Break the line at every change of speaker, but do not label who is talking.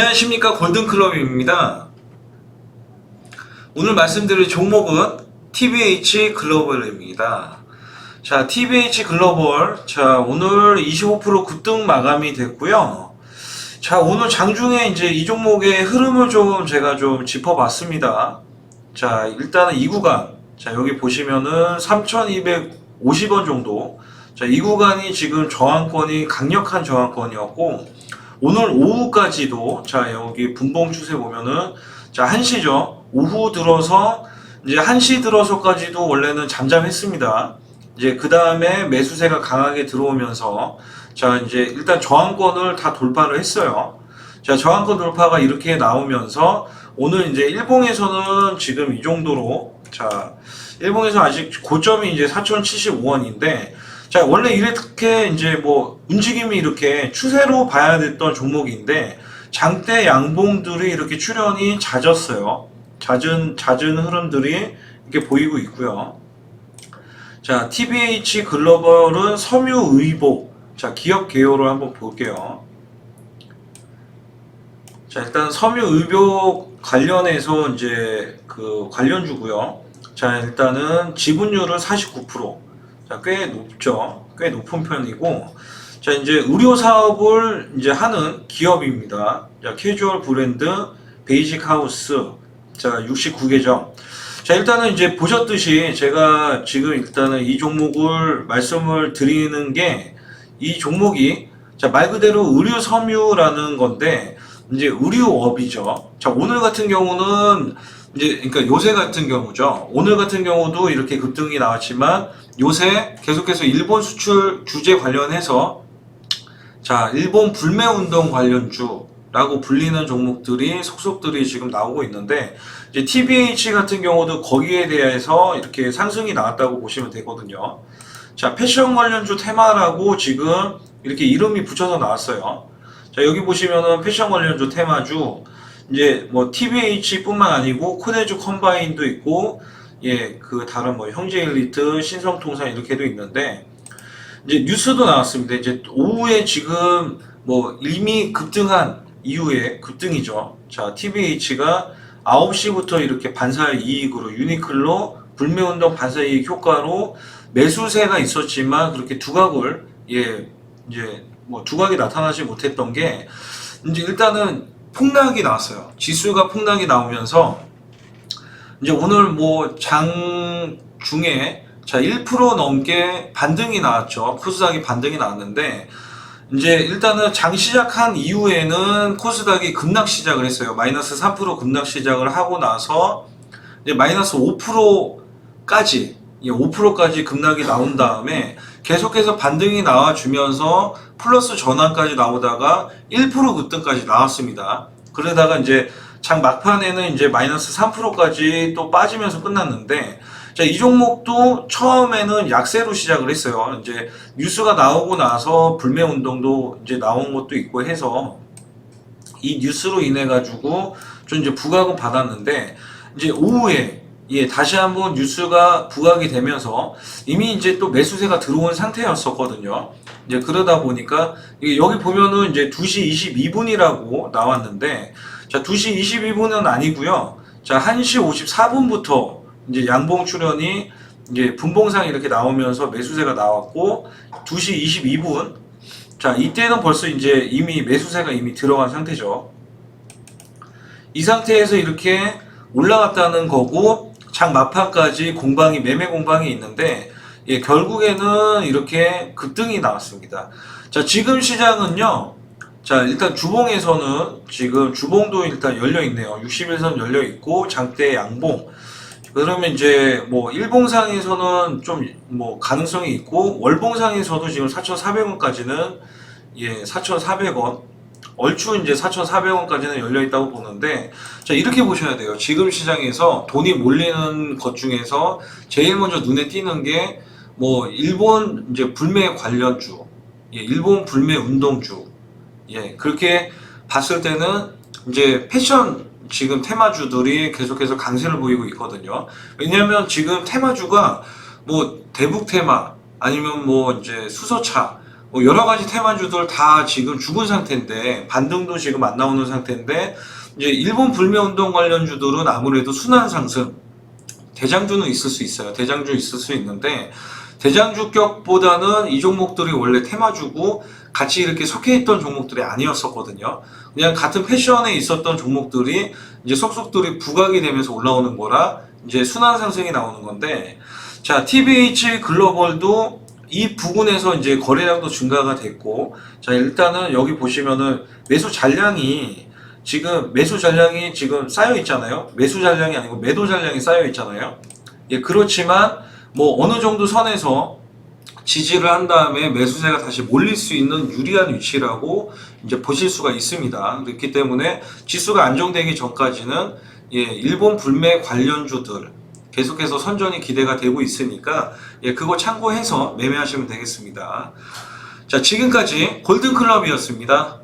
안녕하십니까 골든클럽입니다. 오늘 말씀드릴 종목은 TBH 글로벌입니다. 자, TBH 글로벌. 자, 오늘 25% 급등 마감이 됐고요. 자, 오늘 장중에 이제 이 종목의 흐름을 좀 제가 좀 짚어봤습니다. 자, 일단은 이 구간. 자, 여기 보시면은 3,250원 정도. 자, 이 구간이 지금 저항권이 강력한 저항권이었고, 오늘 오후까지도 자 여기 분봉 추세 보면은 자 1시죠. 오후 들어서 이제 1시 들어서까지도 원래는 잠잠했습니다. 이제 그 다음에 매수세가 강하게 들어오면서 자 이제 일단 저항권을 다 돌파를 했어요. 자 저항권 돌파가 이렇게 나오면서 오늘 이제 일봉에서는 지금 이 정도로 자 일봉에서 아직 고점이 이제 4,075원인데 자, 원래 이렇게 이제 뭐 움직임이 이렇게 추세로 봐야 됐던 종목인데 장대 양봉들이 이렇게 출현이 잦았어요. 잦은 잦은 흐름들이 이렇게 보이고 있고요. 자, TBH 글로벌은 섬유의복. 자, 기업 개요를 한번 볼게요. 자, 일단 섬유의복 관련해서 이제 그 관련주고요. 자, 일단은 지분율은 49%. 자, 꽤 높죠. 꽤 높은 편이고, 자, 이제 의료 사업을 이제 하는 기업입니다. 자, 캐주얼 브랜드, 베이직 하우스, 자, 69계정. 자, 일단은 이제 보셨듯이 제가 지금 일단은 이 종목을 말씀을 드리는 게 이 종목이 자, 말 그대로 의료 섬유라는 건데, 이제 의료업이죠. 자, 오늘 같은 경우는 이제 그러니까 요새 같은 경우죠. 오늘 같은 경우도 이렇게 급등이 나왔지만 요새 계속해서 일본 수출 규제 관련해서 자 일본 불매 운동 관련주 라고 불리는 종목들이 속속들이 지금 나오고 있는데 이제 TBH 같은 경우도 거기에 대해서 이렇게 상승이 나왔다고 보시면 되거든요. 자 패션 관련주 테마라고 지금 이렇게 이름이 붙여서 나왔어요. 자 여기 보시면은 패션 관련주 테마주 이제 뭐 TBH뿐만 아니고 코네주 컴바인도 있고 예 그 다른 뭐 형제 엘리트 신성통상 이렇게도 있는데 이제 뉴스도 나왔습니다. 이제 오후에 지금 뭐 이미 급등한 이후에 급등이죠. 자 TBH가 9시부터 이렇게 반사 이익으로 유니클로 불매운동 반사 이익 효과로 매수세가 있었지만 그렇게 두각을 예 이제 뭐 두각이 나타나지 못했던 게 이제 일단은 폭락이 나왔어요. 지수가 폭락이 나오면서 이제 오늘 뭐 장 중에 자 1% 넘게 반등이 나왔죠. 코스닥이 반등이 나왔는데 이제 일단은 장 시작한 이후에는 코스닥이 급락 시작을 했어요. 마이너스 4% 급락 시작을 하고 나서 이제 마이너스 5%까지 5%까지 급락이 나온 다음에 계속해서 반등이 나와주면서 플러스 전환까지 나오다가 1% 급등까지 나왔습니다. 그러다가 이제 장 막판에는 이제 마이너스 3%까지 또 빠지면서 끝났는데 자, 이 종목도 처음에는 약세로 시작을 했어요. 이제 뉴스가 나오고 나서 불매 운동도 이제 나온 것도 있고 해서 이 뉴스로 인해 가지고 좀 이제 부각은 받았는데 이제 오후에 예, 다시 한번 뉴스가 부각이 되면서 이미 이제 또 매수세가 들어온 상태였었거든요. 이제 그러다 보니까 여기 보면은 이제 2시 22분이라고 나왔는데 자, 2시 22분은 아니고요. 자, 1시 54분부터 이제 양봉 출현이 이제 분봉상 이렇게 나오면서 매수세가 나왔고 2시 22분 자, 이때는 벌써 이제 이미 매수세가 이미 들어간 상태죠. 이 상태에서 이렇게 올라갔다는 거고 장 마판까지 공방이 매매 공방이 있는데 예, 결국에는 이렇게 급등이 나왔습니다. 자, 지금 시장은요. 자, 일단 주봉에서는 지금 주봉도 일단 열려 있네요. 61선 열려 있고 장대 양봉. 그러면 이제 뭐 일봉상에서는 좀 뭐 가능성이 있고 월봉상에서도 지금 4,400원까지는 예, 4,400원 얼추 이제 4,400원까지는 열려 있다고 보는데 자 이렇게 보셔야 돼요. 지금 시장에서 돈이 몰리는 것 중에서 제일 먼저 눈에 띄는 게 뭐 일본 이제 불매 관련주, 예, 일본 불매 운동주, 예 그렇게 봤을 때는 이제 패션 지금 테마주들이 계속해서 강세를 보이고 있거든요. 왜냐하면 지금 테마주가 뭐 대북 테마 아니면 뭐 이제 수소차 뭐 여러 가지 테마주들 다 지금 죽은 상태인데 반등도 지금 안 나오는 상태인데 이제 일본 불매 운동 관련 주들은 아무래도 순환 상승 대장주는 있을 수 있어요. 대장주 있을 수 있는데 대장주격보다는 이 종목들이 원래 테마주고 같이 이렇게 섞여 있던 종목들이 아니었었거든요. 그냥 같은 패션에 있었던 종목들이 이제 속속들이 부각이 되면서 올라오는 거라 이제 순환 상승이 나오는 건데 자 TBH 글로벌도 이 부분에서 이제 거래량도 증가가 됐고 자 일단은 여기 보시면은 매수 잔량이 지금 매수 잔량이 지금 쌓여 있잖아요. 매수 잔량이 아니고 매도 잔량이 쌓여 있잖아요. 예 그렇지만 뭐 어느 정도 선에서 지지를 한 다음에 매수세가 다시 몰릴 수 있는 유리한 위치라고 이제 보실 수가 있습니다. 그렇기 때문에 지수가 안정되기 전까지는 예, 일본 불매 관련주들 계속해서 선전이 기대가 되고 있으니까 예, 그거 참고해서 매매하시면 되겠습니다. 자, 지금까지 골든클럽이었습니다.